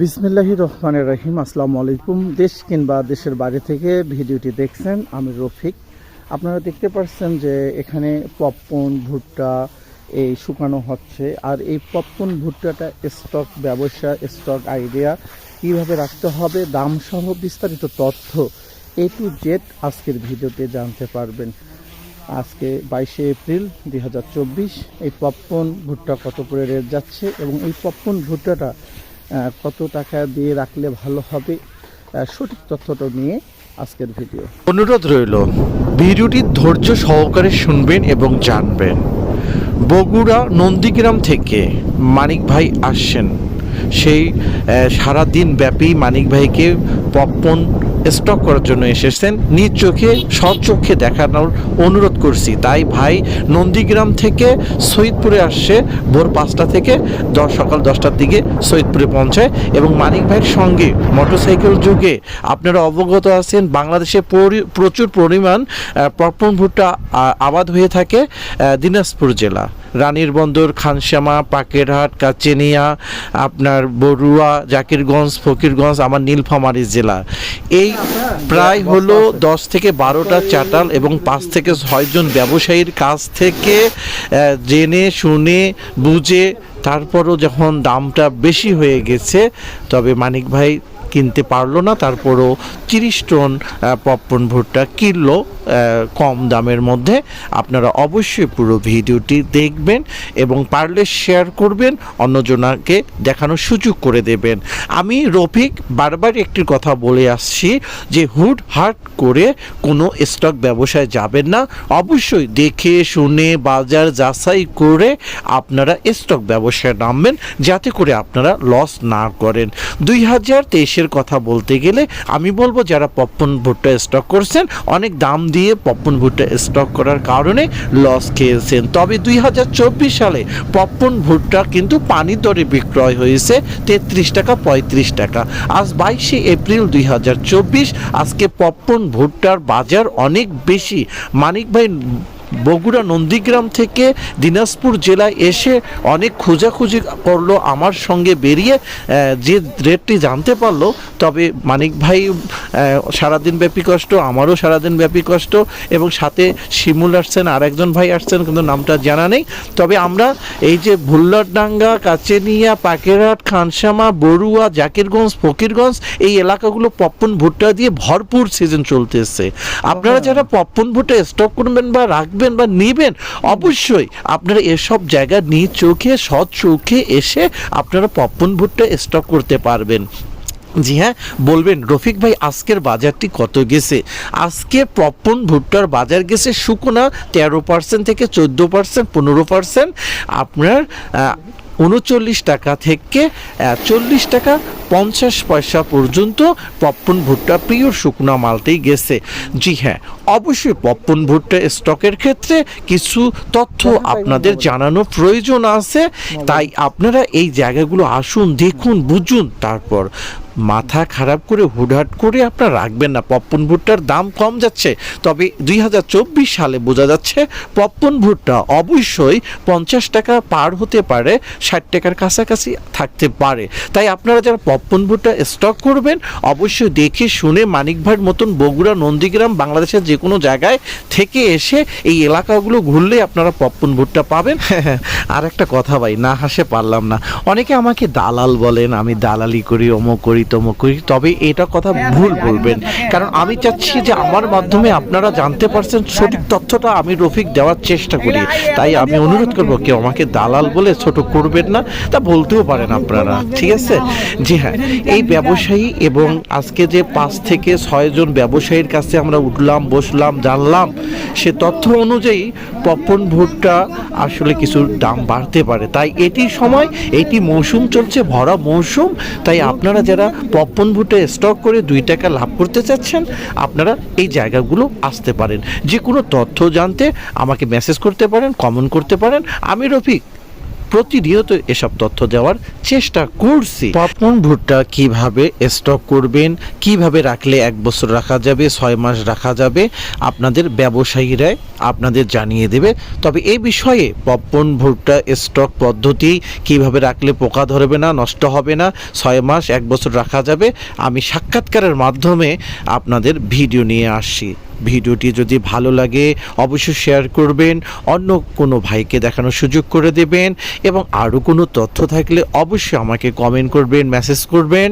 বিসমিল্লাহি রহমান রহিম, আসসালামু আলাইকুম। দেশ কিংবা দেশের বাইরে থেকে ভিডিওটি দেখছেন আমি রফিক। আপনারা দেখতে পাচ্ছেন যে এখানে পপকর্ন, ভুট্টা এই শুকানো হচ্ছে। আর এই পপকর্ন, ভুট্টাটা স্টক ব্যবসা, স্টক আইডিয়া কীভাবে রাখতে হবে দাম সহ বিস্তারিত তথ্য এ টু জেড আজকের ভিডিওতে জানতে পারবেন। আজকে বাইশে এপ্রিল দু হাজার চব্বিশ এই পপকর্ন, ভুট্টা কত করে রেট যাচ্ছে এবং এই পপকর্ন, ভুট্টাটা কত টাকা দিয়ে রাখলে ভালো হবে? সঠিক তথ্যটা নিয়ে আজকের ভিডিও। অনুরোধ রইল, ভিডিওটি ধৈর্য সহকারে শুনবেন এবং জানবেন। বগুড়া নন্দীগ্রাম থেকে মানিক ভাই আসছেন। সেই সারা সারাদিন ব্যাপী মানিক ভাইকে পপকর্ন স্টক করার জন্য এসেছেন। নিজ চোখে চোখে দেখানোর অনুরোধ করছি। তাই ভাই নন্দীগ্রাম থেকে সৈয়দপুরে আসছে, ভোর পাঁচটা থেকে দশ, সকাল দশটার দিকে সৈয়দপুরে পৌঁছায় এবং মানিক ভাইয়ের সঙ্গে মোটরসাইকেল যুগে আপনারা অবগত আছেন, বাংলাদেশে প্রচুর পরিমাণ পপকর্ন ভুট্টা আবাদ হয়ে থাকে দিনাজপুর জেলা। রানীর বন্দর, খানশ্যামা, পাকেরহাট, কাচেনিয়া, আপনার বড়ুয়া, জাকিরগঞ্জ, ফকিরগঞ্জ, আমার নীলফামারী জেলা। এই প্রায় হলো দশ থেকে বারোটা চাটাল এবং পাঁচ থেকে ছয়জন ব্যবসায়ীর কাছ থেকে জেনে, শুনে, বুঝে, তারপরও যখন দামটা বেশি হয়ে গেছে, তবে মানিক ভাই কিনতে পারল না, তারপরও তিরিশ টন পপকর্ন ভুট্টা কিনলো কম দামের মধ্যে। আপনারা অবশ্যই পুরো ভিডিওটি দেখবেন এবং পারলে শেয়ার করবেন, অন্যজনাকে দেখানোর সুযোগ করে দেবেন। আমি রফিক বারবার একটি কথা বলে আসছি যে, হুট হাট করে কোনো স্টক ব্যবসায় যাবেন না। অবশ্যই দেখে, শুনে, বাজার যাচাই করে আপনারা স্টক ব্যবসায় নামবেন, যাতে করে আপনারা লস না করেন। দুই হাজার তেইশের কথা বলতে গেলে আমি বলব যারা পপকর্ন ভুট্টা স্টক করছেন, অনেক দাম দিয়ে পপকর্ন ভুট্টা স্টক করার কারণে লস খেয়েছেন। তবে দুই হাজার চব্বিশ সালে পপকর্ন ভুট্টা কিন্তু পানির দরে বিক্রয় হয়েছে তেত্রিশ টাকা পঁয়ত্রিশ টাকা। আজ বাইশে এপ্রিল দুই হাজার চব্বিশ, আজকে পপকর্ন ভুট্টার বাজার অনেক বেশি। মানিক ভাই বগুড়া নন্দীগ্রাম থেকে দিনাজপুর জেলায় এসে অনেক খোঁজাখুঁজি করল আমার সঙ্গে বেরিয়ে যে রেটটি জানতে পারল তবে মানিক ভাই সারাদিন ব্যাপী কষ্ট আমারও সারাদিন ব্যাপী কষ্ট এবং সাথে শিমুল আসছেন আর একজন ভাই আসছেন কিন্তু নামটা জানা নেই। তবে আমরা এই যে ভুল্লারডাঙ্গা কাচেনিয়া পাকেরহাট খানসামা বড়ুয়া জাকিরগঞ্জ ফকিরগঞ্জ এই এলাকাগুলো পপ্পন ভুট্টা দিয়ে ভরপুর সিজন চলতে চলতেছে। আপনারা যারা পপ্পন ভুট্টা স্টক করবেন বা রাখবেন বা নেবেন, অবশ্যই আপনারা এসব জায়গা নিজ চোখে, সৎ চোখে এসে আপনারা পপকর্ন ভুট্টা স্টক করতে পারবেন। জি হ্যাঁ বলবেন, রফিক ভাই, আজকের বাজারটি কত গেছে? আজকে পপন ভুট্টার বাজার গেছে শুকনা তেরো পার্সেন্ট থেকে চোদ্দ পার্সেন্ট পনেরো পার্সেন্ট আপনার উনচল্লিশ টাকা থেকে চল্লিশ টাকা পঞ্চাশ পয়সা পর্যন্ত পপ্পন ভুট্টা প্রিয় শুকনা মালতেই গেছে। জি হ্যাঁ অবশ্যই পপ্পন ভুট্টা স্টকের ক্ষেত্রে কিছু তথ্য আপনাদের জানানো প্রয়োজন আছে। তাই আপনারা এই জায়গাগুলো আসুন দেখুন বুঝুন তারপর মাথা খারাপ করে হুটহাট করে আপনারা রাখবেন না। পপকর্ন ভুট্টার দাম কম যাচ্ছে, তবে দুই হাজার চব্বিশ সালে বোঝা যাচ্ছে পপকর্ন ভুট্টা অবশ্যই পঞ্চাশ টাকা পার হতে পারে, ষাট টাকার কাছাকাছি থাকতে পারে। তাই আপনারা যারা পপকর্ন ভুট্টা স্টক করবেন, অবশ্যই দেখে শুনে মানিক ভাইয়ের মতন বগুড়া, নন্দীগ্রাম, বাংলাদেশের যে কোনো জায়গায় থেকে এসে এই এলাকাগুলো ঘুরলে আপনারা পপকর্ন ভুট্টা পাবেন। আর একটা কথা ভাই, না হাসে পারলাম না। অনেকে আমাকে দালাল বলেন, আমি দালালি করি অমুক করি তমুক করি তবে এটা কথা ভুল বলবেন। কারণ আমি চাচ্ছি যে আমার মাধ্যমে আপনারা জানতে পারছেন সঠিক তথ্যটা আমি রফিক দেওয়ার চেষ্টা করি। তাই আমি অনুরোধ করব কেউ আমাকে দালাল বলে ছোট করবেন না তা বলতেও পারেন আপনারা ঠিক আছে? জি হ্যাঁ এই ব্যবসায়ী এবং আজকে যে পাঁচ থেকে ছয়জন ব্যবসায়ীর কাছে আমরা উঠলাম বসলাম জানলাম সে তথ্য অনুযায়ী পপন ভুট্টা আসলে কিছু দাম বাড়তে পারে। তাই এটি সময় এটি মৌসুম চলছে ভরা মৌসুম তাই আপনারা যারা পপন ভুট্টা স্টক করে দুই টাকা লাভ করতে চাচ্ছেন, আপনারা এই জায়গাগুলো আসতে পারেন। যে কোনো তথ্য জানতে আমাকে মেসেজ করতে পারেন কমেন্ট করতে পারেন। আমি রফিক প্রতিনিয়ত এসব তথ্য দেওয়ার চেষ্টা করছি। পপকর্ন ভুট্টা কীভাবে স্টক করবেন, কীভাবে রাখলে এক বছর রাখা যাবে, ছয় মাস রাখা যাবে, আপনাদের ব্যবসায়ীরাই আপনাদের জানিয়ে দেবে। তবে এই বিষয়ে পপকর্ন ভুট্টা স্টক পদ্ধতি কীভাবে রাখলে পোকা ধরবে না, নষ্ট হবে না, ছয় মাস, এক বছর রাখা যাবে, আমি সাক্ষাৎকারের মাধ্যমে আপনাদের ভিডিও নিয়ে আসছি। ভিডিওটি যদি ভালো লাগে, অবশ্যই শেয়ার করবেন, অন্য কোনো ভাইকে দেখানোর সুযোগ করে দেবেন এবং আরও কোনো তথ্য থাকলে অবশ্যই আমাকে কমেন্ট করবেন মেসেজ করবেন।